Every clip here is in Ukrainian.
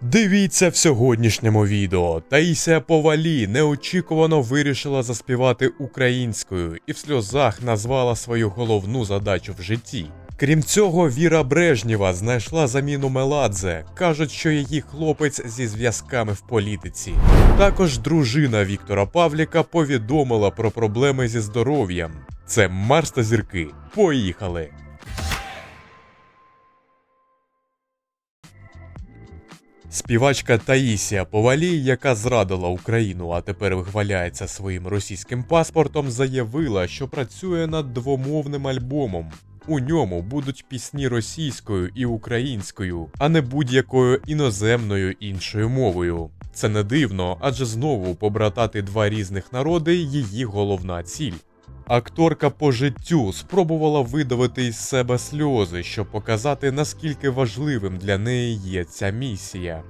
Дивіться в сьогоднішньому відео. Таїсія Повалі неочікувано вирішила заспівати українською і в сльозах назвала свою головну задачу в житті. Крім цього, Віра Брежнєва знайшла заміну Меладзе. кажуть, що її хлопець зі зв'язками в політиці. Також дружина Віктора Павліка повідомила про проблеми зі здоров'ям. Це Марс та зірки. Поїхали! Співачка Таїсія Повалій, яка зрадила Україну, а тепер вихваляється своїм російським паспортом, заявила, що працює над двомовним альбомом. У ньому будуть пісні російською і українською, а не будь-якою іноземною іншою мовою. Це не дивно, адже знову побратати два різних народи її головна ціль. Акторка по життю спробувала видавити із себе сльози, щоб показати, наскільки важливим для неї є ця місія.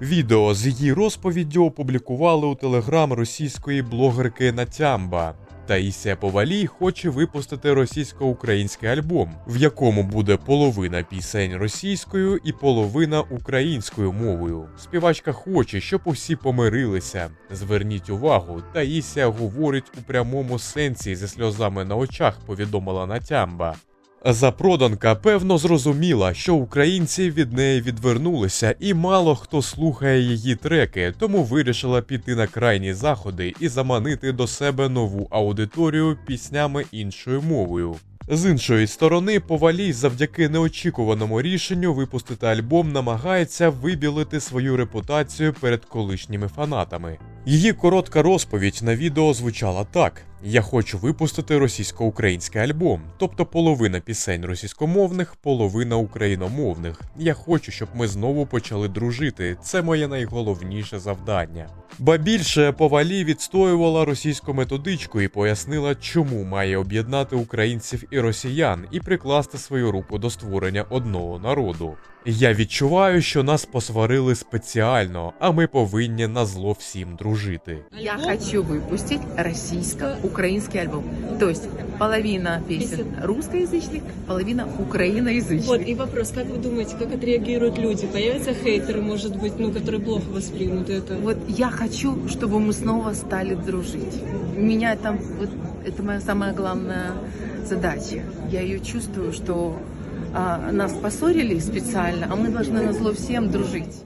Відео з її розповіддю опублікували у телеграм російської блогерки Натямба. Таїсія Повалій хоче випустити російсько-український альбом, в якому буде половина пісень російською і половина українською мовою. Співачка хоче, щоб усі помирилися. Зверніть увагу, Таїсія говорить у прямому сенсі зі сльозами на очах, повідомила Натямба. Запроданка певно зрозуміла, що українці від неї відвернулися, і мало хто слухає її треки, тому вирішила піти на крайні заходи і заманити до себе нову аудиторію піснями іншою мовою. З іншої сторони, Повалій завдяки неочікуваному рішенню випустити альбом намагається вибілити свою репутацію перед колишніми фанатами. Її коротка розповідь на відео звучала так: я хочу випустити російсько-український альбом, тобто половина пісень російськомовних, половина україномовних. Я хочу, щоб ми знову почали дружити. Це моє найголовніше завдання. Ба більше Повалі відстоювала російську методичку і пояснила, чому має об'єднати українців і росіян і прикласти свою руку до створення одного народу. Я відчуваю, що нас посварили спеціально, а ми повинні на зло всім дружити. Я хочу выпустить российско-украинский альбом. То есть половина песен русскоязычных, половина украиноязычных. Вот, и вопрос, как вы думаете, как отреагируют люди? Появятся хейтеры, может быть, ну, которые плохо воспримут это? Вот я хочу, чтобы мы снова стали дружить. У меня там, вот, это моя самая главная задача. Я ее чувствую, что а, нас поссорили специально, а мы должны на зло всем дружить.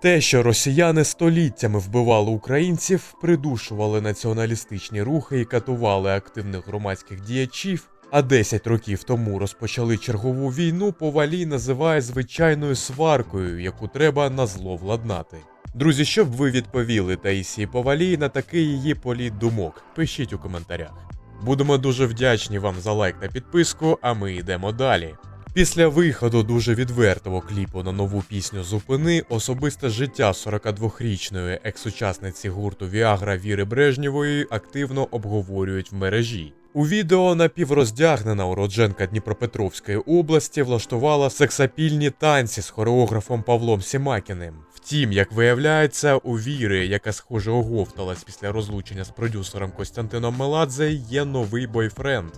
Те, що росіяни століттями вбивали українців, придушували націоналістичні рухи і катували активних громадських діячів, а 10 років тому розпочали чергову війну, повалій називає звичайною сваркою, яку треба на зло владнати. Друзі, що б ви відповіли Таїсії Повалій на такий її політ думок? Пишіть у коментарях. Будемо дуже вдячні вам за лайк та підписку, а ми йдемо далі. Після виходу дуже відвертого кліпу на нову пісню Зупини особисте життя 42-річної екс-учасниці гурту Віагра Віри Брежнєвої активно обговорюють в мережі. У відео напівроздягнена уродженка Дніпропетровської області влаштувала сексапільні танці з хореографом Павлом Сімакіним. Втім, як виявляється, у Віри, яка схоже оговталась після розлучення з продюсером Костянтином Меладзе, є новий бойфренд.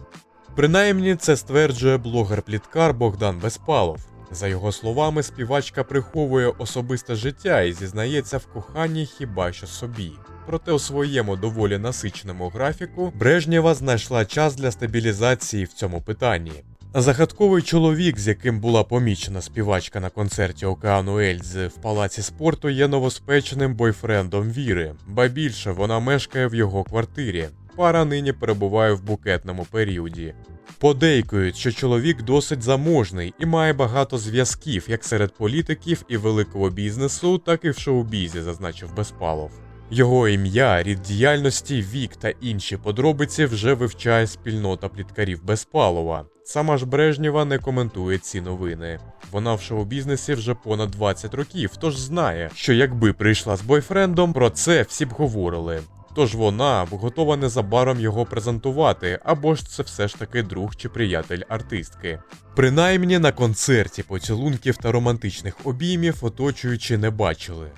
Принаймні це стверджує блогер-пліткар Богдан Безпалов. За його словами, співачка приховує особисте життя і зізнається в коханні хіба що собі. Проте у своєму доволі насиченому графіку Брежнєва знайшла час для стабілізації в цьому питанні. Загадковий чоловік, з яким була помічена співачка на концерті Океану Ельзи в палаці спорту, є новоспеченим бойфрендом Віри, ба більше вона мешкає в його квартирі. Пара нині перебуває в букетному періоді. Подейкують, що чоловік досить заможний і має багато зв'язків як серед політиків і великого бізнесу, так і в шоу-бізі, зазначив Безпалов. Його ім'я, рід діяльності, вік та інші подробиці вже вивчає спільнота пліткарів Безпалова. Сама ж Брежнєва не коментує ці новини. Вона в шоу-бізнесі вже понад 20 років, тож знає, що якби прийшла з бойфрендом, про це всі б говорили. Тож вона готова незабаром його презентувати, або ж це все ж таки друг чи приятель артистки. Принаймні на концерті поцілунків та романтичних обіймів оточуючи не бачили.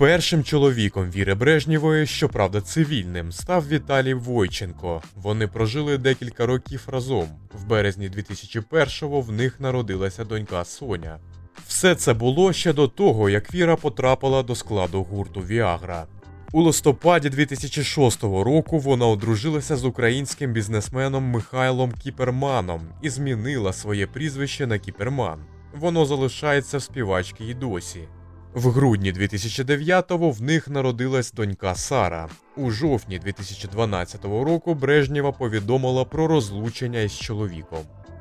Першим чоловіком Віри Брежнєвої, щоправда, цивільним, став Віталій Войченко. Вони прожили декілька років разом. В березні 2001-го в них народилася донька Соня. Все це було ще до того, як Віра потрапила до складу гурту Віагра. У листопаді 2006 року вона одружилася з українським бізнесменом Михайлом Кіперманом і змінила своє прізвище на Кіперман. Воно залишається в співачки й досі. В грудні 2009-го в них народилась донька Сара. У жовтні 2012 року Брежнєва повідомила про розлучення із чоловіком.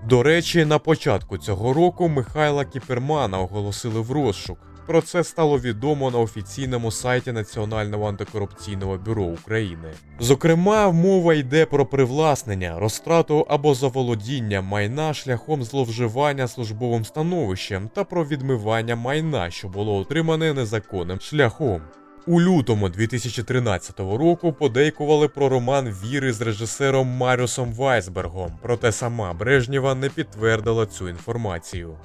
До речі, на початку цього року Михайла Кіпермана оголосили в розшук. Про це стало відомо на офіційному сайті Національного антикорупційного бюро України. Зокрема, мова йде про привласнення, розтрату або заволодіння майна шляхом зловживання службовим становищем та про відмивання майна, що було отримане незаконним шляхом. У лютому 2013 року подейкували про роман Віри з режисером Маріусом Вайсбергом, проте сама Брежнєва не підтвердила цю інформацію.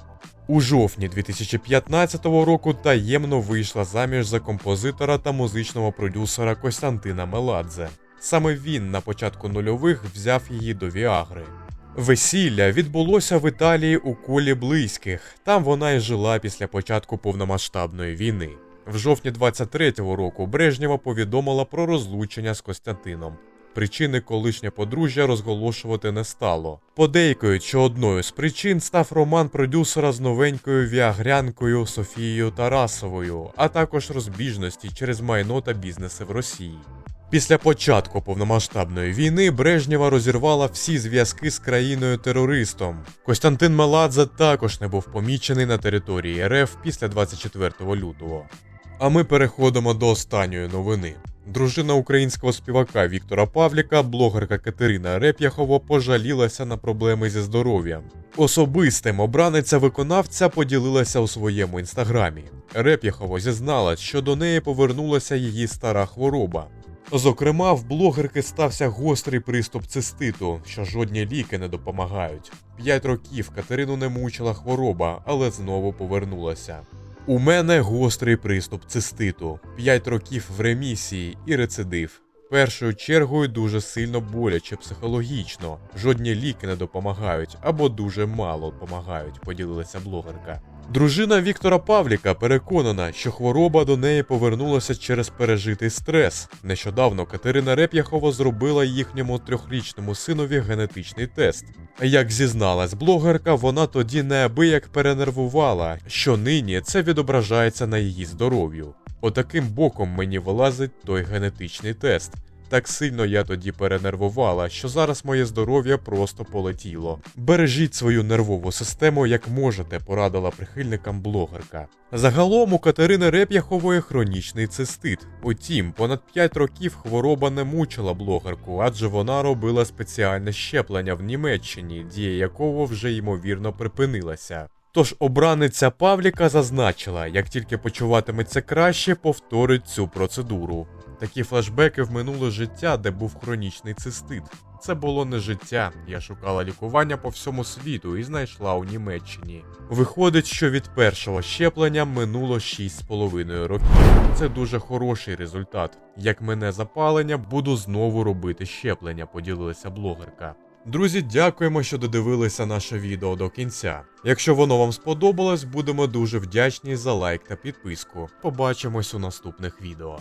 У жовтні 2015 року таємно вийшла заміж за композитора та музичного продюсера Костянтина Меладзе. Саме він на початку нульових взяв її до Віагри. Весілля відбулося в Італії у колі близьких. Там вона і жила після початку повномасштабної війни. В жовтні 23-го року Брежнєва повідомила про розлучення з Костянтином. Причини колишнє подружжя розголошувати не стало. Подейкують, що одною з причин став роман продюсера з новенькою віагрянкою Софією Тарасовою, а також розбіжності через майно та бізнеси в Росії. Після початку повномасштабної війни Брежнєва розірвала всі зв'язки з країною-терористом. Костянтин Меладзе також не був помічений на території РФ після 24 лютого. А ми переходимо до останньої новини. Дружина українського співака Віктора Павліка, блогерка Катерина Реп'яхова, пожалілася на проблеми зі здоров'ям. Особистим обраниця виконавця поділилася у своєму інстаграмі. Реп'яхова зізналась, що до неї повернулася її стара хвороба. Зокрема, в блогерки стався гострий приступ циститу, що жодні ліки не допомагають. П'ять років Катерину не мучила хвороба, але знову повернулася. У мене гострий приступ циститу, 5 років в ремісії і рецидив. Першою чергою дуже сильно боляче психологічно, жодні ліки не допомагають або дуже мало допомагають, поділилася блогерка. Дружина Віктора Павліка переконана, що хвороба до неї повернулася через пережитий стрес. Нещодавно Катерина Реп'яхова зробила їхньому трьохрічному синові генетичний тест. Як зізналась блогерка, вона тоді неабияк перенервувала, що нині це відображається на її здоров'ю. Отаким боком мені вилазить той генетичний тест. Так сильно я тоді перенервувала, що зараз моє здоров'я просто полетіло. Бережіть свою нервову систему як можете, порадила прихильникам блогерка. Загалом у Катерини Реп'яхової хронічний цистит. Утім, понад 5 років хвороба не мучила блогерку, адже вона робила спеціальне щеплення в Німеччині, дія якого вже ймовірно припинилася. Тож обраниця Павліка зазначила, як тільки почуватиметься краще, повторить цю процедуру. Такі флешбеки в минуле життя, де був хронічний цистит. Це було не життя. Я шукала лікування по всьому світу і знайшла у Німеччині. Виходить, що від першого щеплення минуло 6,5 років. Це дуже хороший результат. Як мене запалення, буду знову робити щеплення, поділилася блогерка. Друзі, дякуємо, що додивилися наше відео до кінця. Якщо воно вам сподобалось, будемо дуже вдячні за лайк та підписку. Побачимось у наступних відео.